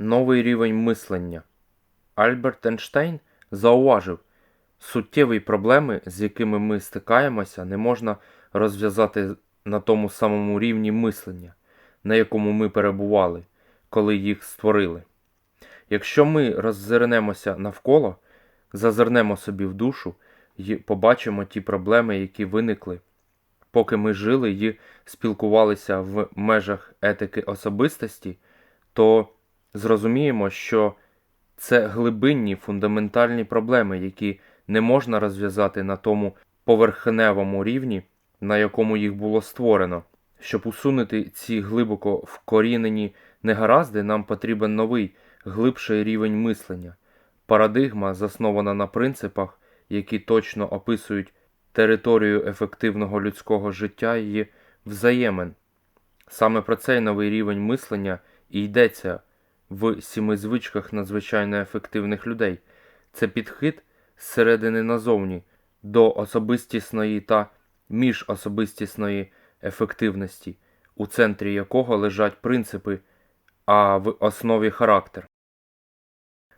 Новий рівень мислення. Альберт Ейнштейн зауважив, суттєві проблеми, з якими ми стикаємося, не можна розв'язати на тому самому рівні мислення, на якому ми перебували, коли їх створили. Якщо ми роззирнемося навколо, зазирнемо собі в душу і побачимо ті проблеми, які виникли, поки ми жили і спілкувалися в межах етики особистості, то зрозуміємо, що це глибинні фундаментальні проблеми, які не можна розв'язати на тому поверхневому рівні, на якому їх було створено. Щоб усунути ці глибоко вкорінені негаразди, нам потрібен новий, глибший рівень мислення. Парадигма заснована на принципах, які точно описують територію ефективного людського життя і взаємин. Саме про цей новий рівень мислення і йдеться в сіми звичках надзвичайно ефективних людей. Це підхід зсередини назовні до особистісної та міжособистісної ефективності, у центрі якого лежать принципи, а в основі характер.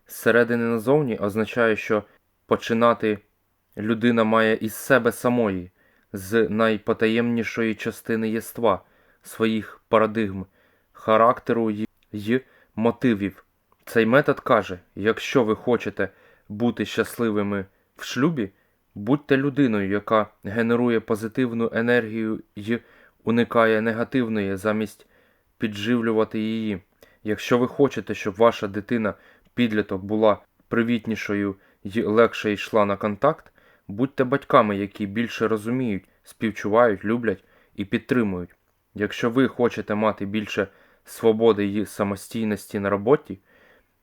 Зсередини назовні означає, що починати людина має із себе самої, з найпотаємнішої частини єства, своїх парадигм, характеру й мотивів. Цей метод каже: якщо ви хочете бути щасливими в шлюбі, будьте людиною, яка генерує позитивну енергію й уникає негативної замість підживлювати її. Якщо ви хочете, щоб ваша дитина підліток була привітнішою й легше йшла на контакт, будьте батьками, які більше розуміють, співчувають, люблять і підтримують. Якщо ви хочете мати більше свободи й самостійності на роботі,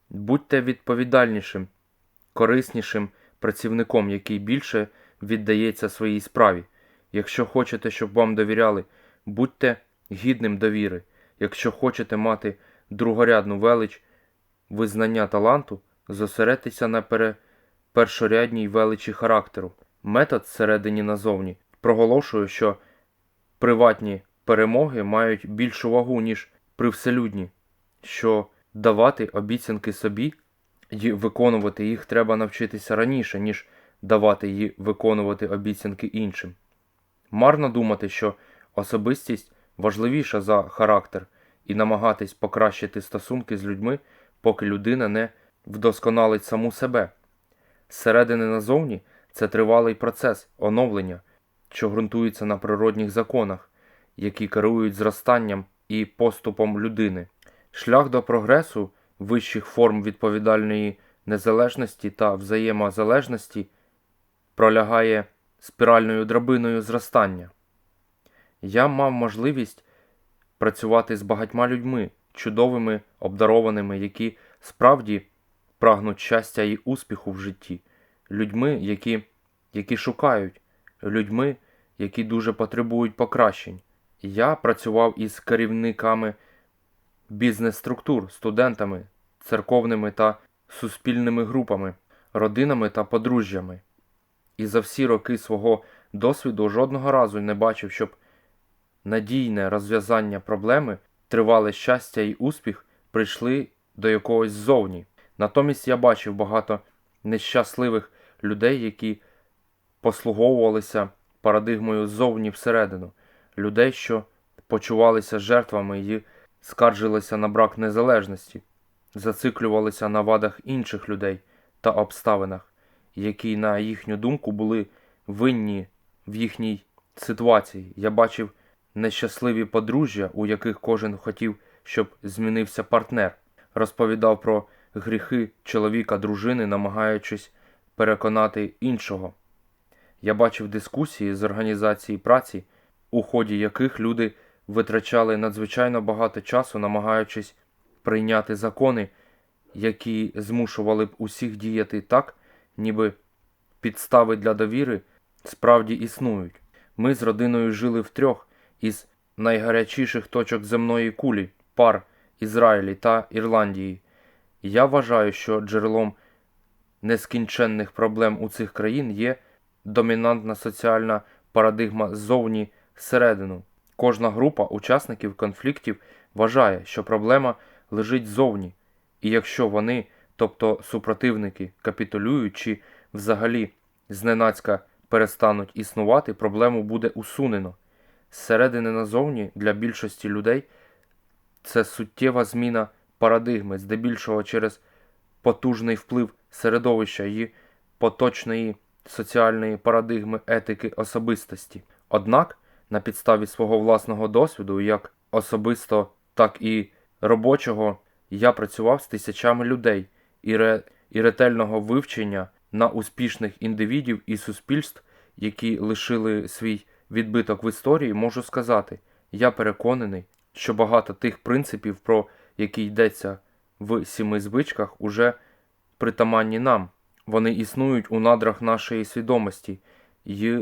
будьте відповідальнішим, кориснішим працівником, який більше віддається своїй справі. Якщо хочете, щоб вам довіряли, будьте гідним довіри. Якщо хочете мати другорядну велич визнання таланту, зосередьтеся на пере... першорядній величі характеру. Метод всередині назовні проголошує, що приватні перемоги мають більшу вагу, ніж привселюдні, що давати обіцянки собі і виконувати їх треба навчитися раніше, ніж давати і виконувати обіцянки іншим. Марно думати, що особистість важливіша за характер і намагатись покращити стосунки з людьми, поки людина не вдосконалить саму себе. Зсередини назовні це тривалий процес оновлення, що ґрунтується на природних законах, які керують зростанням і поступом людини. Шлях до прогресу вищих форм відповідальної незалежності та взаємозалежності пролягає спіральною драбиною зростання. Я мав можливість працювати з багатьма людьми, чудовими, обдарованими, які справді прагнуть щастя і успіху в житті, людьми, які, які шукають, людьми, які дуже потребують покращень. Я працював із керівниками бізнес-структур, студентами, церковними та суспільними групами, родинами та подружжями. І за всі роки свого досвіду жодного разу не бачив, щоб надійне розв'язання проблеми, тривале щастя і успіх прийшли до якогось ззовні. Натомість я бачив багато нещасливих людей, які послуговувалися парадигмою ззовні всередину, людей, що почувалися жертвами і скаржилися на брак незалежності, зациклювалися на вадах інших людей та обставинах, які, на їхню думку, були винні в їхній ситуації. Я бачив нещасливі подружжя, у яких кожен хотів, щоб змінився партнер, розповідав про гріхи чоловіка, дружини, намагаючись переконати іншого. Я бачив дискусії з організації праці, у ході яких люди витрачали надзвичайно багато часу, намагаючись прийняти закони, які змушували б усіх діяти так, ніби підстави для довіри справді існують. Ми з родиною жили втрьох із найгарячіших точок земної кулі пар Ізраїлі та Ірландії. Я вважаю, що джерелом нескінченних проблем у цих країн є домінантна соціальна парадигма ззовні всередину. Кожна група учасників конфліктів вважає, що проблема лежить ззовні, І якщо вони, тобто супротивники, капітулюють чи взагалі зненацька перестануть існувати, проблему буде усунено. Зсередини назовні для більшості людей це суттєва зміна парадигми, здебільшого через потужний вплив середовища і поточної соціальної парадигми етики особистості. Однак, на підставі свого власного досвіду, як особисто, так і робочого, я працював з тисячами людей і, ре, і ретельного вивчення на успішних індивідів і суспільств, які лишили свій відбиток в історії, можу сказати, я переконаний, що багато тих принципів, про які йдеться в сіми звичках, уже притаманні нам. Вони існують у надрах нашої свідомості і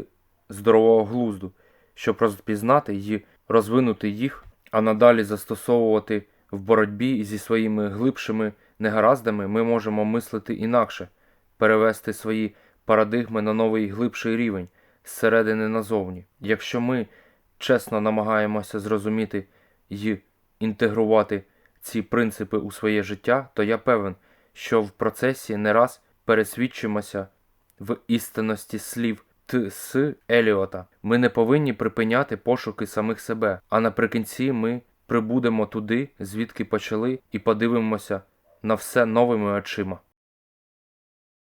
здорового глузду, щоб розпізнати і розвинути їх, а надалі застосовувати в боротьбі зі своїми глибшими негараздами, ми можемо мислити інакше, перевести свої парадигми на новий глибший рівень зсередини назовні. Якщо ми чесно намагаємося зрозуміти і інтегрувати ці принципи у своє життя, то я певен, що в процесі не раз пересвідчимося в істинності слів Т. С. Еліота. Ми не повинні припиняти пошуки самих себе, а наприкінці ми прибудемо туди, звідки почали, і подивимося на все новими очима.